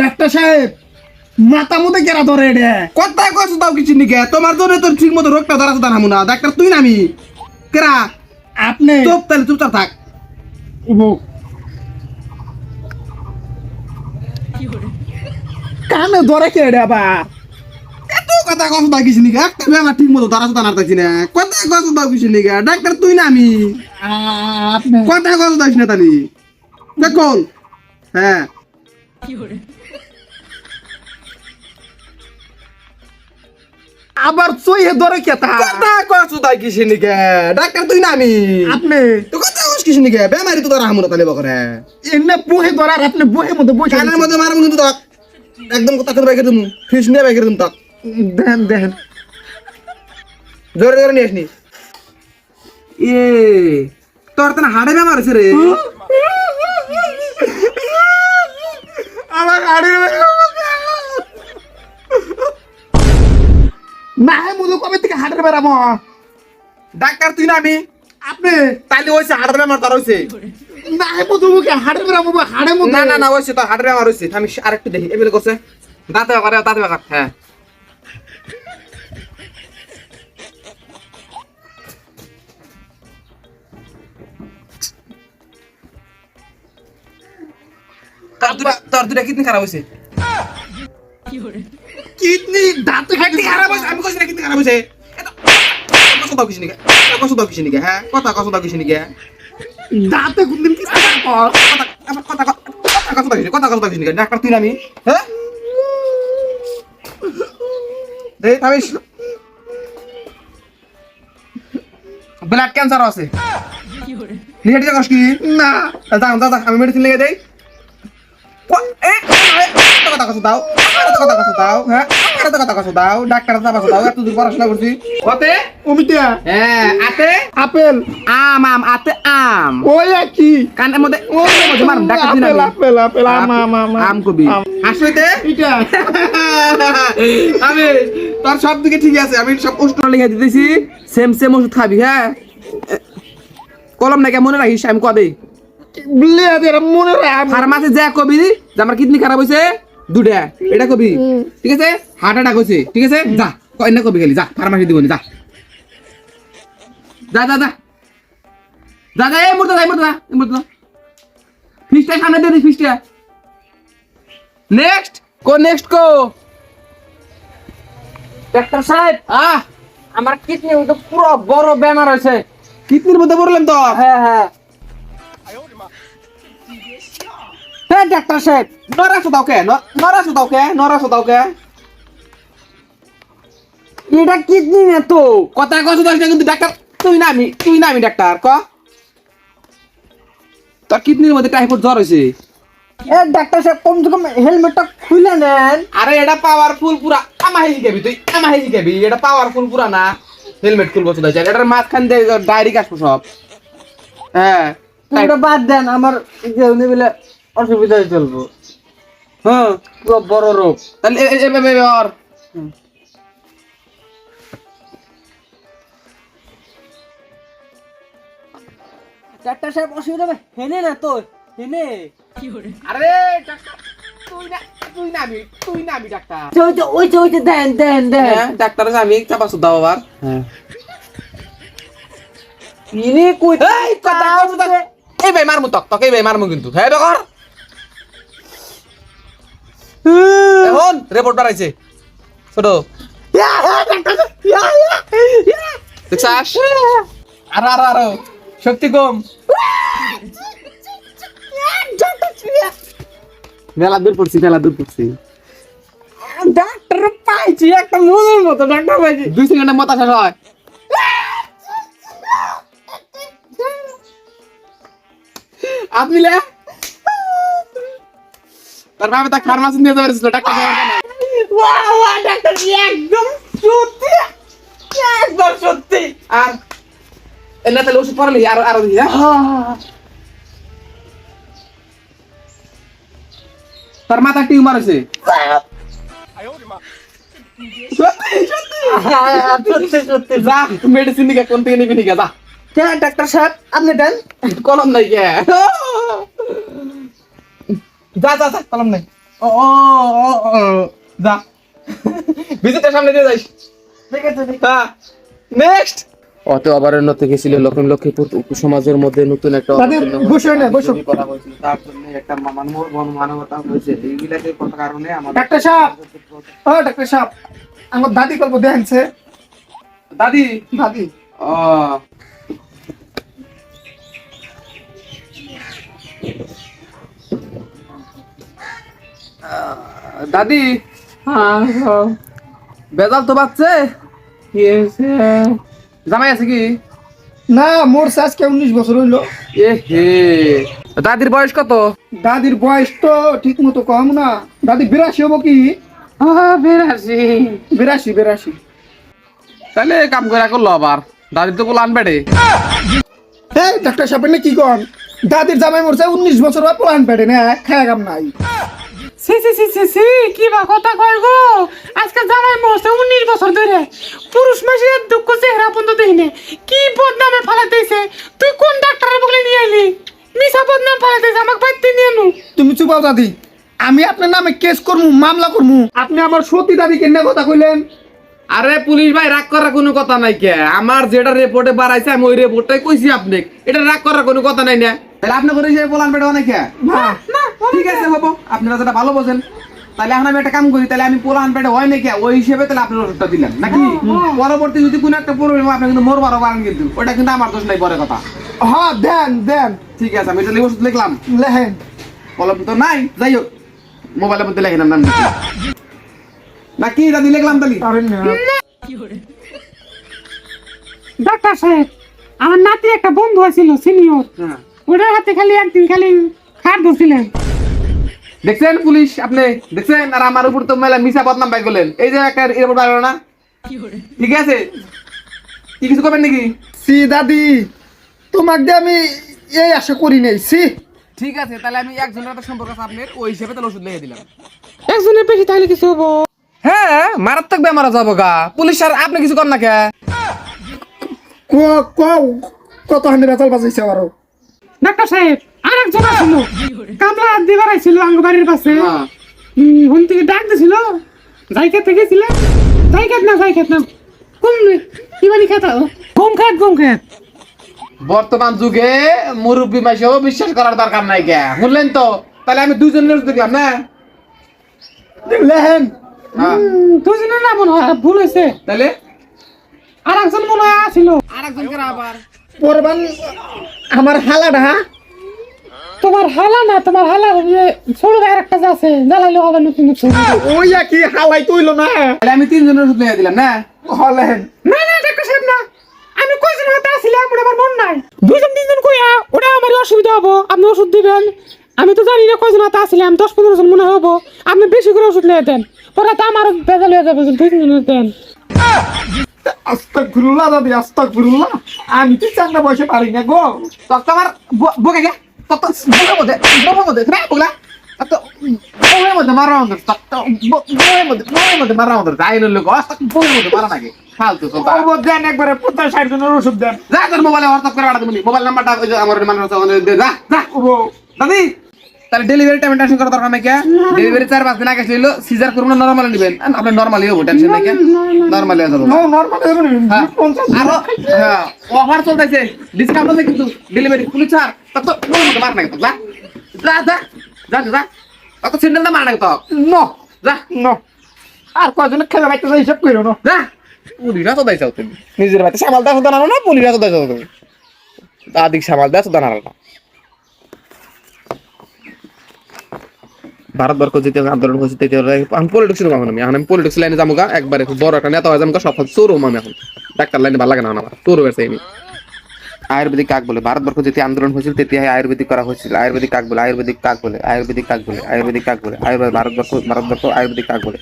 Doctor সাহেব মাথা মধ্যে কেরা ধরে এটা কথা কইছ তাও কিছু নিকে তোমার জন্য তো ঠিক মতো রোগটা ধরা নামু না। ডাক্তার তুই নামি কেরা? আপনি? চুপ তাহলে চুপচাপ থাক। কানে ধরে কে এটা আবার? কথা তাও কিছু নিকে একটা বেমার ঠিক মতো সুদা নারতাছি না। কথা ডাক্তার তুই নামি আ- আপনি কথা না তালি। হ্যাঁ। আবার চইয়ে ধরে কে তা? কথা ডাক্তার তুই নামি আপনি তো কথা কইছ কিছু নিকে বেমারি তো ধরা হামুনা তালি বকরে। এমনি বহে ধরার আপনি বহে মধ্যে বসে কানের মধ্যে মারমু কিন্তু তক। একদম কথা করে বাইকে দিমু ফিস নিয়ে বাইকে দিমু তক। দেন দেন। জোরে জোরে এ, তোর তো হাড়ে রে। আমার গাড়ি না মুদু কবে থেকে হাটের বেড়াবো ডাক্তার, তুই না আমি? আপনি তাইলে হইছে হাড়ের বেমার তোর হইছে না মুদু মুখে হাটের বেড়াবো হাড়ের মধ্যে। না না না হইছে তো হাড়ের বেমার হইছে আমি আরেকটু দেখি। এবেলে করছে। দাঁতে বেকার দাঁতে বেকার হ্যাঁ। তোর দুটা তোর দুটা কিডনি খারাপ হইছে। কিডনি দাঁতে কিডনি খারাপ হইছে আমি কইছি না কিডনি খারাপ হইছে। এত কথা দাও কিছু নিকে কথা দাও কিছু নিকে হ্যাঁ? কথা কথা দাও কিছু নিকে দাঁতে কোনদিন কি কথা কথা কথা কথা কথা কথা কথা কিছু নিকে ডাক্তার তুই আমি হ্যাঁ? দেই থামিস ব্লাড ক্যান্সার আছে। কষ্ট কি? না। আমি মেডিসিন লিখে দেই। কথা কথা দাও কথা কথা দাও হ্যাঁ কথা কথা কথা দাও ডাক্তার কথা কথা দাও এত দূর পড়াশোনা করছি কতে অমিতা হ্যাঁ আতে আপেল আম আম আতে আম ওই কি কানের মধ্যে কানের মধ্যে ডাক্তার তুই আপেল আপেল আপেল আম আম আম আম কবি আম। এটা আমি তোর সব দিকে ঠিক আছে আমি সব ওষুধ লিখে দিতেছি। সেম সেম ওষুধ খাবি হ্যাঁ? কলম নাকি মনে রাখিস আমি কবে মনে ফার্মাসি যা কবি যে আমার কিডনি খারাপ হয়েছে দুটা এটা কবি। ঠিক আছে? হার্ট অ্যাটাক হয়েছে ঠিক আছে? যা কয় কবি খালি যা ফার্মাসি দিব যা। যা যা যা। যা যা এই মুহূর্তে যা এই এই মুহূর্তে ফিসটা সামনে দিয়ে দিস ফিসটা। নেক্সট কো নেক্সট কো। ডাক্তার সাহেব আহ। আমার কিডনি পুরো বড় বেমার হয়েছে কিডনির মধ্যে পড়লাম তো? হ্যাঁ হ্যাঁ। হ্যাঁ ডাক্তার সাহেব নরাসো দাও কে নরাসো দাও কে নরাসো দাও কে এটা কিডনি না তো? কথা কত দশ কিন্তু ডাক্তার তুই না আমি তুই না আমি ডাক্তার, ক? তোর কিডনির মধ্যে টাইফয়েড জ্বর হয়েছে। এ, ডাক্তার সাহেব কমসে কম হেলমেটটা খুলে নেন। আরে, এটা পাওয়ারফুল পুরা আমা হেজি গাবি তুই আমা হেজি গাবি এটা পাওয়ারফুল পুরা না। হেলমেট খুলবো শুধু এটার মাঝখান দিয়ে ডাইরেক্ট আসব সব। হ্যাঁ। ওটা বাদ দেন আমার যে উনি বলে অসুবিধায় চলবো। হ্যাঁ পুরো বড় রোগ। তাহলে ডাক্তার সাহেব অসুবিধা হবে? হেনে না তো হেনে। আরে ডাক্তার তুই না তুই না আমি তুই না ডাক্তার। ওই যে ওই যে ওই যে দেন দেন দেন। হ্যাঁ ডাক্তার চাপা সুদ্ধা আবার। ইনি কই এই কথা? এই ভাই মারমু তক তক এই ভাই মারমু কিন্তু। হ্যাঁ বেকর! এখন রিপোর্ট বাড়াইছে ছোট। দেখছাস? আরও আরও আরও। শক্তি কম। মেলা দূর পড়ছি মেলা দূর পড়ছি। ডাক্তার পাইছি একটা মনের মতো ডাক্তার পাইছি। দুই সেকেন্ডে মতা শেষ হয়। আপনি লে তার ভাবে তাকে ফার্মাসি নিয়ে ডাক্তার জন্য। বাহ বাহ ডাক্তার একদম সত্যি একদম সত্যি। আর এনে তাহলে ওষুধ পড়ালি আর আরও দিই হ্যাঁ? তার মাথা টিউমার মেডিসিন নিকে কোন থেকে নিবি নিকে যা। হ্যাঁ ডাক্তার সাহেব আপনি দেন। কলম নাই কে যা যা যা কলম নাই। ও যা। ভিজিটের সামনে দিয়ে যাইস। ঠিক আছে হ্যাঁ। নেক্সট অত অবরণ্য থেকে ছিল লক্ষ্মী লক্ষ্মীপুর উপসমাজের মধ্যে নতুন একটা দাদি অবতীর্ণ বসো না বসো। করা হয়েছিল তার জন্য একটা মানব মানবতা হয়েছে। এইগুলাকে কোনো কারণে আমাদের ডাক্তার সাহেব! ও ডাক্তার সাহেব! আমার দাদি গল্প দেখছে দাদি? দাদি। ও দাদি? বেজাল তো বাচ্চে। জামাই আছে কি? না মোর আজকে উনিশ বছর হইল। এ হে। দাদির বয়স কত? দাদির বয়স তো ঠিক মতো কম না। দাদি বিরাশি হব কি? বেরাশি। বিরাশি বিরাশি। তাহলে কাম করে করল আবার। দাদির তো বলে আনবেড়ে এই ডাক্তার সাহেব কি কন? দাদির জামাই মরছে উনিশ বছর হয় প্লান পেটে না খায় কাম নাই। সি সি সি সি সি কি বা কথা কয় গো? আজকে জামাই মরছে উনিশ বছর ধরে। পুরুষ মাসের দুঃখ চেহারা পর্যন্ত দেখি কি বদনামে ফালাতেছে তুই কোন ডাক্তারের বলে নিয়ে এলি মিশা বদনাম ফালাতেছে আমাকে বাড়িতে নিয়ে নু তুমি চুপাও দাদি। আমি আপনার নামে কেস করব মামলা করব আপনি আমার সতী দাদি কেন কথা কইলেন। আরে পুলিশ ভাই রাগ করার কোনো কথা নাই কে? আমার যেটা রিপোর্টে বাড়াইছে আমি ওই রিপোর্টটাই কইছি আপনি এটা রাগ করার কোনো কথা নাই না। তাহলে আপনি করে হিসেবে বলান বেটা অনেক। না ঠিক আছে বাবু আপনারা যেটা ভালো বোঝেন। তাহলে এখন আমি একটা কাম করি তাহলে আমি পোলান পেটে হয় নাকি? ওই হিসেবে তাহলে আপনার ওষুধটা দিলাম। নাকি? পরবর্তী যদি কোনো একটা প্রবলেম আপনি কিন্তু মোর বারো পারেন কিন্তু। ওটা কিন্তু আমার দোষ নাই পরে কথা। হ্যাঁ দেন দেন। ঠিক আছে আমি তাহলে ওষুধ লিখলাম। লেহেন কলম তো নাই যাই হোক। মোবাইলের মধ্যে লিখে নাম। নাকি দাদি লিখলাম তাহলে? ডাক্তার সাহেব আমার নাতি একটা বন্ধু আছিল সিনিয়র হ্যাঁ। ওটার হাতে খালি একদিন খালি খাট ধরছিলেন। দেখছেন পুলিশ আপনি? দেখছেন? আর আমার উপর তো মেলা মিশা বদনাম পাই গেলেন এই যে একটা এরপর পারল না? ঠিক আছে? কি কিছু করবেন নাকি? সি দাদি তোমাকে দিয়ে আমি এই আশা করি নাই সি। ঠিক আছে তাহলে আমি একজনের সাথে সম্পর্ক আছে আপনার ওই হিসেবে তাহলে ওষুধ লিখে দিলাম। একজনের বেশি তাহলে কিছু হব? হ্যাঁ মারাত্মক বেমার যাব গা পুলিশ আর আপনি কিছু কর না কে? ক ক কত হান্ডি বেতাল বাজাইছে আবারও ডাক্তার সাহেব আর একজন আসছিল কামলা দিবার আইছিল আঙ্গ বাড়ির পাশে। হ্যাঁ। হুন থেকে ডাক দিছিল। না যাই খেত না কোন কি বানি খেত? গম খেত গম খেত। বর্তমান যুগে মুরব্বী মাসেও বিশ্বাস করার দরকার নাই কে শুনলেন তো? তাহলে আমি দুজনের ওষুধ দেখলাম না? হ্যাঁ। দুজনের না মনে হয় ভুল হয়েছে তাহলে? আর একজন মনে হয় আসছিল আর একজন করে আবার। পরবান আমার হালাটা হ্যাঁ তোমার হালা না তোমার হালা ছোট ভাইয়ের একটা আছে জ্বালাইলে হবে নতুন নতুন। ওই কি হালাই তৈল না। আমি তিনজনের ওষুধ লিখে দিলাম না? হ লেহেন না না ডাক্তার সাহেব না। আমি কয়জন হাতে আসছিলাম ওটা আমার মন নাই। দুইজন তিনজন কইয়া ওটা আমার অসুবিধা হব। আপনি ওষুধ দিবেন। আমি তো জানি না কয়জন হাতে আসছিলাম দশ পনেরো জন মনে হব। আপনি বেশি করে ওষুধ লিয়ে দেন। পরে তো আমার বেজাল হয়ে যাবে দুই তিনজনের দেন। আস্তাক ফিরুল্লাহ দাদি আস্তাক ফিরুল্লাহ আমি তো চাঙ্গা বসে পারি না গো। তো তোমার বকে গে তো তো বকের মধ্যে বকের মধ্যে না বগলা তো বকের মধ্যে মারা আমাদের তো বকের মধ্যে বকের মধ্যে মারা আমাদের তাই লোক অস্ত বকের মধ্যে মারা নাকি ফালতু তো ও দেন একবারে পঞ্চাশ ষাট জনের ওষুধ দেন যা তোর মোবাইলে হোয়াটসঅ্যাপ করে পাঠাতে মোবাইল নাম্বারটা আমার মানুষ যা যা দাদি তাহলে ডেলিভারি টাইম টেনশন করার দরকার নাই কে? ডেলিভারি চার পাঁচ দিন আগে ছিল সিজার করুন না নরমালি নেবেন। আপনি নরমালি হব টেনশন নাই কে? নরমালি যাব নো নরমাল হ্যাঁ। পঞ্চাশ আরও হ্যাঁ অফার চলতেছে। ডিসকাউন্ট আছে কিন্তু ডেলিভারি পুলিশ ছাড় তত তো মোর তো যা। যা যা যা যা। তত সিন্ডেল না মার নাকি তো? নো যা। নো আর কয়জনে খেলা বাইতে হিসাব করো না। যা। পুলিশরা তো দাইছাও তুমি। নিজের বাড়িতে সামাল দাও দাঁড়ানো না পুলিশরা তো দাইছাও তুমি। দাদিক সামাল দাও দাঁড়ানো না। ভারতবর্ষ যেতে আন্দোলন হয়েছে তেতে আমি পলিটিক্স এখন আমি এখন আমি পলিটিক্স লাইনে যাব গা, একবার বড় একটা নেতা হয়ে যাব সব আমি এখন। ডাক্তার লাইনে ভালো লাগে না আমার চোর হয়েছে আমি আয়ুর্বেদিক কাক বলে ভারতবর্ষ যেতে আন্দোলন হয়েছিল তেতে আয়ুর্বেদিক করা হয়েছিল আয়ুর্বেদিক কাক বলে, আয়ুর্বেদিক কাক বলে, আয়ুর্বেদিক কাক বলে, আয়ুর্বেদিক কাক বলে আয়ুর্বেদ ভারতবর্ষ ভারতবর্ষ আয়ুর্বেদিক কাক বলে।